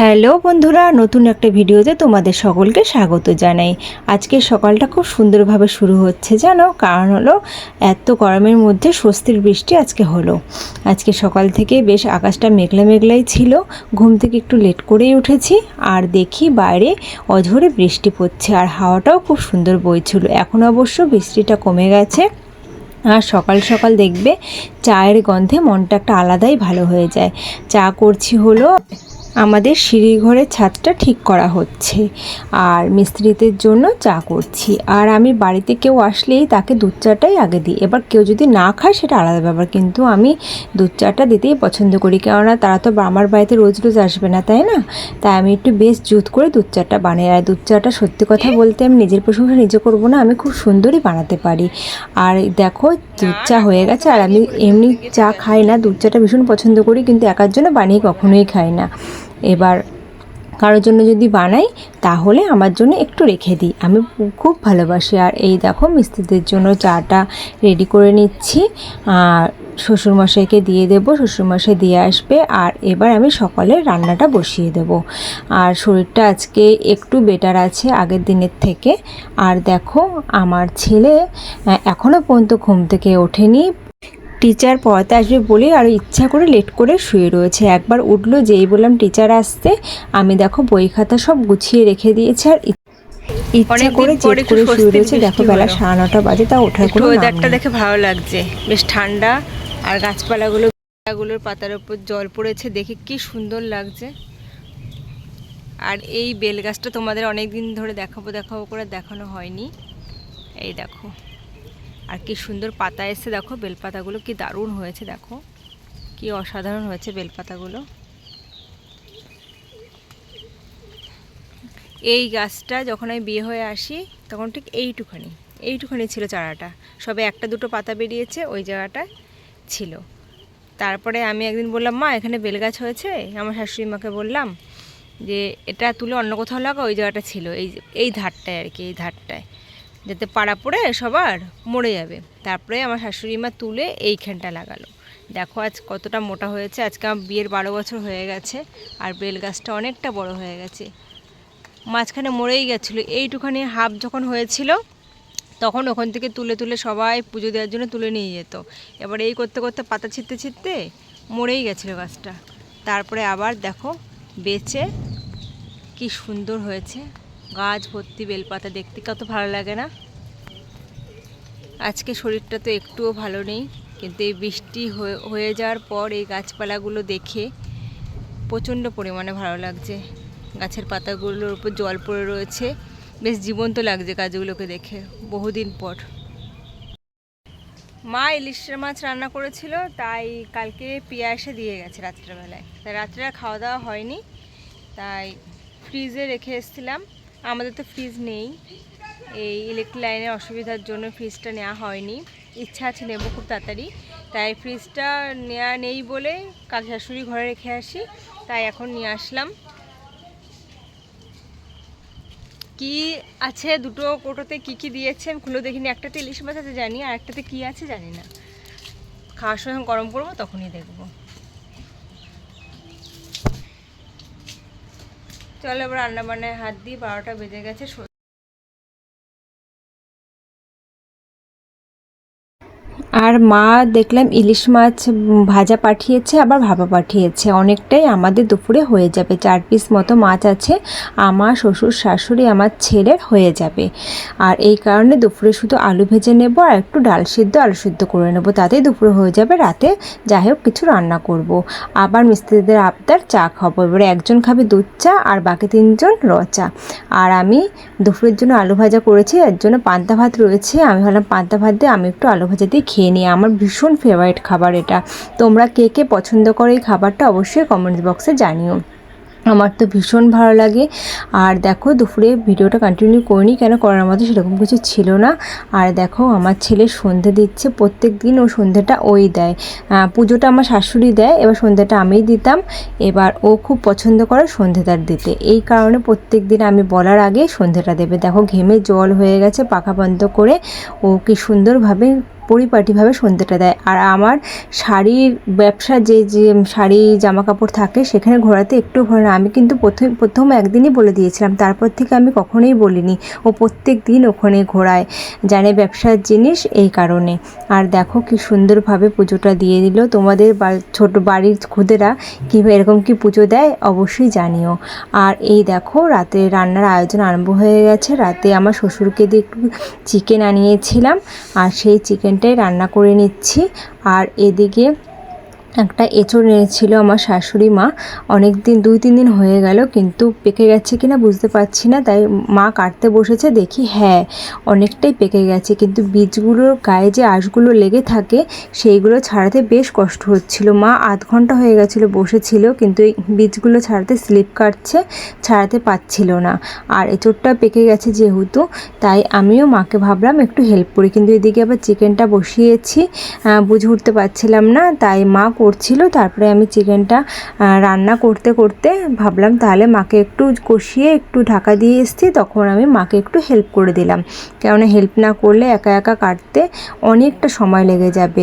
Hello বন্ধুরা, নতুন একটা ভিডিওতে তোমাদের সকলকে স্বাগত জানাই। আজকে সকালটা খুব সুন্দরভাবে শুরু হচ্ছে, জানো? কারণ হলো এত গরমের মধ্যে স্বস্তির বৃষ্টি আজকে হলো। আজকে সকাল থেকে বেশ আকাশটা মেঘলা মেঘলাই ছিল, ঘুম থেকে একটু লেট করেই উঠেছি, আর দেখি বাইরে অঝরে বৃষ্টি পড়ছে, আর হাওয়াটাও খুব সুন্দর বইছিল। এখন অবশ্য বৃষ্টিটা কমে গেছে, আর সকাল সকাল দেখবে চায়ের গন্ধে মনটা একটা আলাদাই ভালো হয়ে যায়। চা করছি হলো আমাদের সিঁড়িঘরের ছাদটা ঠিক করা হচ্ছে। আর মিস্ত্রিদের জন্য চা করছি। আর আমি বাড়িতে কেউ আসলেই তাকে দুধ চাটাই আগে দিই। এবার কেউ যদি না খায়, সেটা আলাদা ব্যাপার। কিন্তু আমি দুধ চাটা দিতেই পছন্দ করি। কেননা তারা তো আমার বাড়িতে রোজ রোজ আসবে না, তাই না? তাই আমি একটু বেশ জুত করে দুধ চাটা বানাই। আর দুধ চাটা সত্যি কথা বলতে আমি নিজের প্রশংসা নিজে করব না। আমি খুব সুন্দরই বানাতে পারি। আর দেখো, দুধ চা হয়ে গেছে। আর আমি এমনি চা খাই না। দুধ চাটা ভীষণ পছন্দ করি। কিন্তু একার জন্য বানিয়ে কখনোই খাই না। এবার কারোর জন্য যদি বানাই, তাহলে আমার জন্য একটু রেখে দিই। আমি খুব ভালোবাসি। আর এই দেখো, মিস্ত্রিদের জন্য চাটা রেডি করে নিচ্ছি। আর শ্বশুরমশাইকে দিয়ে দেবো, শ্বশুরমশাই দিয়ে আসবে। আর এবার আমি সকালে রান্নাটা বসিয়ে দেব। আর শরীরটা আজকে একটু বেটার আছে আগের দিনের থেকে। আর দেখো, আমার ছেলে এখনও পর্যন্ত ঘুম থেকে ওঠেনি। টিচার পড়াতে আসবে বলে আরও ইচ্ছা করে লেট করে শুয়ে রয়েছে। একবার উঠল যেই বললাম টিচার আসতে আমি দেখো বই খাতা সব গুছিয়ে রেখে দিয়েছি আর ইচ্ছা করে জেদ করে শুয়ে রয়েছে। দেখো বেলা সাড়ে নটা বাজে তা ওঠার কোনো ওয়েদারটা দেখে ভালো লাগছে। বেশ ঠান্ডা আর গাছপালাগুলো গাছগুলোর পাতার উপর জল পড়েছে দেখে কি সুন্দর লাগছে। আর এই বেল গাছটা তোমাদের অনেক দিন ধরে দেখাবো দেখাবো করে দেখানো হয়নি। এই দেখো। আর কি সুন্দর পাতা এসে দেখো, বেলপাতাগুলো কি দারুণ হয়েছে, দেখো। কি অসাধারণ হয়েছে বেলপাতাগুলো। এই গাছটা যখন আমি বিয়ে হয়ে আসি, তখন ঠিক এইটুখানি এইটুখানি ছিল চারাটা। সবে একটা দুটো পাতা বেরিয়েছে, ওই জায়গাটায় ছিল। তারপরে আমি একদিন বললাম, মা, এখানে বেলগাছ হয়েছে? আমার শাশুড়ি মাকে বললাম যে, এটা তুলে অন্য কোথাও লাগা ওই জায়গাটা ছিল, এই এই ধারটায় আর কি, এই ধারটায়। যাতে পাড়া পড়ে সবার মরে যাবে। তারপরে আমার শাশুড়ি মা তুলে এইখানটা লাগালো। দেখো আজ কতটা মোটা হয়েছে, আজকে আমার বিয়ের বারো বছর হয়ে গেছে আর বেল গাছটা অনেকটা বড় হয়ে গেছে। মাঝখানে মরেই গেছিল। এইটুখানি হাফ যখন হয়েছিল, তখন ওখান থেকে তুলে তুলে সবাই পুজো দেওয়ার জন্য তুলে নিয়ে যেত। এবার এই করতে করতে পাতা ছিঁড়তে ছিঁড়তে মরেই গেছিল গাছটা। তারপরে আবার দেখো বেচে কি সুন্দর হয়েছে। গাছ, ভর্তি, বেলপাতা দেখতে কত ভালো লাগে না? আজকে শরীরটা তো একটুও ভালো নেই, কিন্তু এই বৃষ্টি হয়ে- যাওয়ার পর এই গাছপালাগুলো দেখে প্রচণ্ড পরিমাণে ভালো লাগছে। গাছের পাতাগুলোর উপর জল পড়ে রয়েছে। বেশ জীবন্ত লাগছে গাছগুলোকে দেখে বহুদিন পর। মা ইলিশের মাছ রান্না করেছিল, তাই কালকে পিয়া এসে দিয়ে গেছে রাত্রেবেলায়। তাই রাত্রে খাওয়া দাওয়া হয়নি, তাই ফ্রিজে রেখে এসেছিলাম। আমাদের তো ফ্রিজ নেই। এই ইলেকট্রিক লাইনের অসুবিধার জন্য ফ্রিজটা নেওয়া হয়নি। ইচ্ছা আছে নেব খুব তাড়াতাড়ি। তাই ফ্রিজটা নেওয়া নেই বলে কাল শাশুড়ি ঘরে রেখে আসি। তাই এখন নিয়ে আসলাম। কি আছে দুটো কোটোতে? কি কি দিয়েছে আমি খুলে দেখিনি। একটাতে ইলিশ মাছ আছে জানি, আর একটাতে কি আছে জানি না। খাওয়ার সময় গরম করব তখনই দেখব। চলো এবার রান্না বান্নায় হাত দিই বারোটা বেজে গেছে আর মা দেখলাম ইলিশ মাছ ভাজা পাঠিয়েছে, আবার ভাপা পাঠিয়েছে। অনেকটাই আমাদের দুপুরে হয়ে যাবে। চার পিস মতো মাছ আছে। আমার শ্বশুর শাশুড়ি আমার ছেলের হয়ে যাবে। আর এই কারণে দুপুরে শুধু আলু ভেজে নেব আর একটু ডাল সিদ্ধ, আলু সিদ্ধ করে নেব। তাতেই দুপুরে হয়ে যাবে। রাতে যাই হোক কিছু রান্না করব। আবার মিস্ত্রিদের আবদার চা খাব। এবারে একজন খাবে দুধ চা আর বাকি তিনজন র চা। আর আমি দুপুরের জন্য আলু ভাজা করেছি। এর জন্য পান্তা ভাত রয়েছে। আমি ভাবলাম পান্তা ভাত দিয়ে আমি একটু আলু ভাজা দিয়ে খেয়ে নিই আমার ভীষণ ফেভারিট খাবার এটা। তোমরা কে কে পছন্দ করো এই খাবারটা অবশ্যই কমেন্ট বক্সে জানিও। আমার তো ভীষণ ভালো লাগে। আর দেখো, দুপুরে ভিডিওটা কন্টিনিউ করিনি কেন? করার মতো সেরকম কিছু ছিল না। আর দেখো, আমার ছেলে সন্ধে দিচ্ছে। প্রত্যেক দিন ও সন্ধ্যেটা ওই দেয়। পুজোটা আমার শাশুড়ি দেয়। এবার সন্ধ্যাটা আমিই দিতাম। এবার ও খুব পছন্দ করে সন্ধ্যেটার দিতে। এই কারণে প্রত্যেক দিন আমি বলার আগে সন্ধ্যেটা দেবে। দেখো, ঘেমে জল হয়ে গেছে, পাখা বন্ধ করে। ও কি সুন্দরভাবে পরিপাটিভাবে সন্ধ্যেটা দেয়। আর আমার শাড়ির ব্যবসা যে যে শাড়ি জামা কাপড় থাকে সেখানে ঘোরাতে একটু ঘোরে না। আমি কিন্তু প্রথম প্রথম একদিনই বলে দিয়েছিলাম, তারপর থেকে আমি কখনোই বলিনি। ও প্রত্যেক দিন ওখানে ঘোরায়, জানে ব্যবসার জিনিস এই কারণে। আর দেখো কি সুন্দরভাবে পুজোটা দিয়ে দিল। তোমাদের ছোট বাড়ির খুদেরা কীভাবে এরকম কি পুজো দেয় অবশ্যই জানিও। আর এই দেখো রাতে রান্নার আয়োজন আরম্ভ হয়ে গেছে। রাতে আমার শ্বশুরকে দিয়ে একটু চিকেন আনিয়েছিলাম। আর সেই চিকেনটাই রান্না করে নিচ্ছি। আর এদিকে একটা এঁচড় এনেছিল আমার শাশুড়ি মা। অনেক দিন দুই, তিন দিন হয়ে গেল, কিন্তু পেকে গেছে কিনা বুঝতে পারছি না। তাই মা কাটতে বসেছে, দেখি হ্যাঁ অনেকটাই পেকে গেছে। কিন্তু বীজগুলোর গায়ে যে আঁশগুলো লেগে থাকে, সেইগুলো ছাড়াতে বেশ কষ্ট হচ্ছিল। মা আধ ঘণ্টা হয়ে গেছিল, বসেছিল, কিন্তু এই বীজগুলো ছাড়াতে স্লিপ কাটছে, ছাড়াতে পাচ্ছিল না। আর এঁচড়টা পেকে গেছে যেহেতু, তাই আমিও মাকে ভাবলাম একটু হেল্প করি। কিন্তু এদিকে আবার চিকেনটা বসিয়েছি বুঝে উঠতে পারছিলাম না, তাই মা করছিল, তারপরে আমি চিকেনটা রান্না করতে করতে ভাবলাম তাহলে মাকে একটু কষিয়ে একটু ঢাকা দিয়ে এসেছি, তখন আমি মাকে একটু হেল্প করে দিলাম। কেননা হেল্প না করলে একা একা কাটতে অনেকটা সময় লেগে যাবে।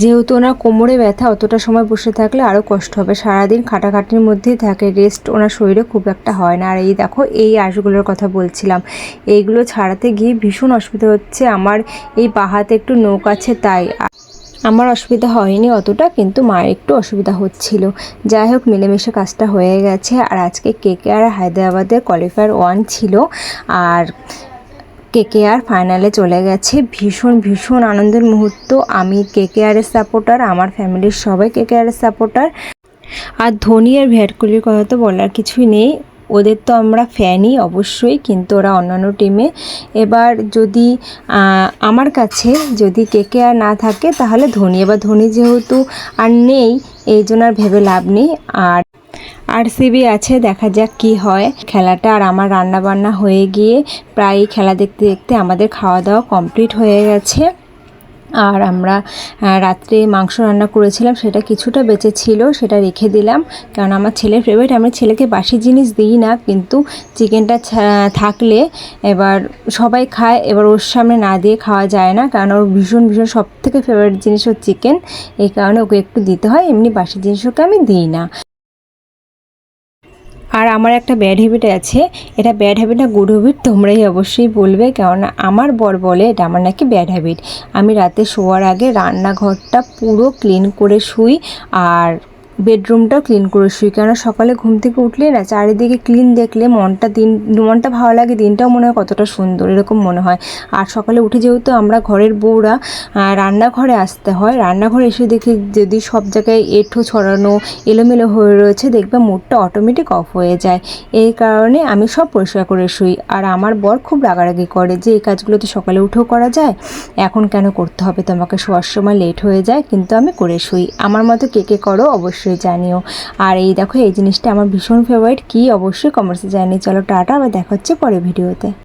যেহেতু ওনার কোমরে ব্যথা, অতটা সময় বসে থাকলে আরও কষ্ট হবে। সারাদিন খাটাখাটির মধ্যেই থাকে রেস্ট ওনার শরীরে খুব একটা হয় না। আর এই দেখো, এই আঁশগুলোর কথা বলছিলাম। এইগুলো ছাড়াতে গিয়ে ভীষণ অসুবিধা হচ্ছে। আমার এই বাহাতে একটু নৌক আছে, তাই আমার অসুবিধা হয়নি অতটা, কিন্তু মায়ের একটু অসুবিধা হচ্ছিল। যাই হোক, মিলেমিশে কাজটা হয়ে গেছে। আর আজকে কেকে আর হায়দ্রাবাদের কোয়ালিফায়ার ওয়ান ছিল, আর কেকে আর ফাইনালে চলে গেছে। ভীষণ ভীষণ আনন্দের মুহূর্ত। আমি কেকে আরের সাপোর্টার আমার ফ্যামিলির সবাই কেকে আরের সাপোর্টার আর ধোনি আর বিরাট কোহলির কথা তো বলার কিছুই নেই। ওদের তো আমরা ফ্যানই অবশ্যই, কিন্তু ওরা অন্যান্য টিমে এবার যদি আমার কাছে যদি কেকে আর না থাকে, তাহলে ধোনি। এবার ধোনি যেহেতু আর নেই, এই জন্য আর ভেবে লাভ নেই। আর আর সিবি আছে, দেখা যাক কি হয়। খেলাটা আর আমার রান্না বান্না হয়ে গিয়ে প্রায় খেলা দেখতে দেখতে আমাদের খাওয়া দাওয়া কমপ্লিট হয়ে গেছে। আর আমরা রাত্রে মাংস রান্না করেছিলাম, সেটা কিছুটা বেঁচে ছিল, সেটা রেখে দিলাম। কারণ আমার ছেলের ফেভারিট আমি ছেলেকে বাসি জিনিস দিই না, কিন্তু চিকেনটা থাকলে এবার সবাই খায়, এবার ওর সামনে না দিয়ে খাওয়া যায় না, কারণ ওর ভীষণ ভীষণ সব থেকে ফেভারিট জিনিস হচ্ছে চিকেন এই কারণে ওকে একটু দিতে হয়, এমনি বাসি জিনিস ওকে আমি দিই না। আর আমার একটা ব্যাড হ্যাবিট আছে। এটা ব্যাড হ্যাবিট না গুড হ্যাবিট তোমরাই অবশ্যই বলবে, কেননা আমার বর বলে এটা আমার নাকি ব্যাড হ্যাবিট আমি রাতে শোয়ার আগে রান্নাঘরটা পুরো ক্লিন করে শুই, আর বেডরুমটাও ক্লিন করে শুই। কেননা সকালে ঘুম থেকে উঠলে না চারিদিকে ক্লিন দেখলে মনটা দিন মনটা ভালো লাগে, দিনটাও মনে হয় কতটা সুন্দর, এরকম মনে হয়। আর সকালে উঠে যেহেতু আমরা ঘরের বউরা রান্নাঘরে আসতে হয়। রান্নাঘরে এসে দেখি যদি সব জায়গায় এঁঠো ছড়ানো এলোমেলো হয়ে রয়েছে, দেখবে মুডটা অটোমেটিক অফ হয়ে যায়। এই কারণে আমি সব পরিষ্কার করে শুই। আর আমার বর খুব রাগারাগি করে যে, এই কাজগুলো তো সকালে উঠেও করা যায়? এখন কেন করতে হবে? তোমাকে শোয়ার সময় লেট হয়ে যায়, কিন্তু আমি করে শুই। আমার মতো কে কে করো, অবশ্যই জানিও। আর এই দেখো, এই জিনিসটা আমার ভীষণ ফেভারিট কি অবশ্যই কমার্সে জানিয়ে চলো টাটা, আবার দেখা হচ্ছে পরে ভিডিওতে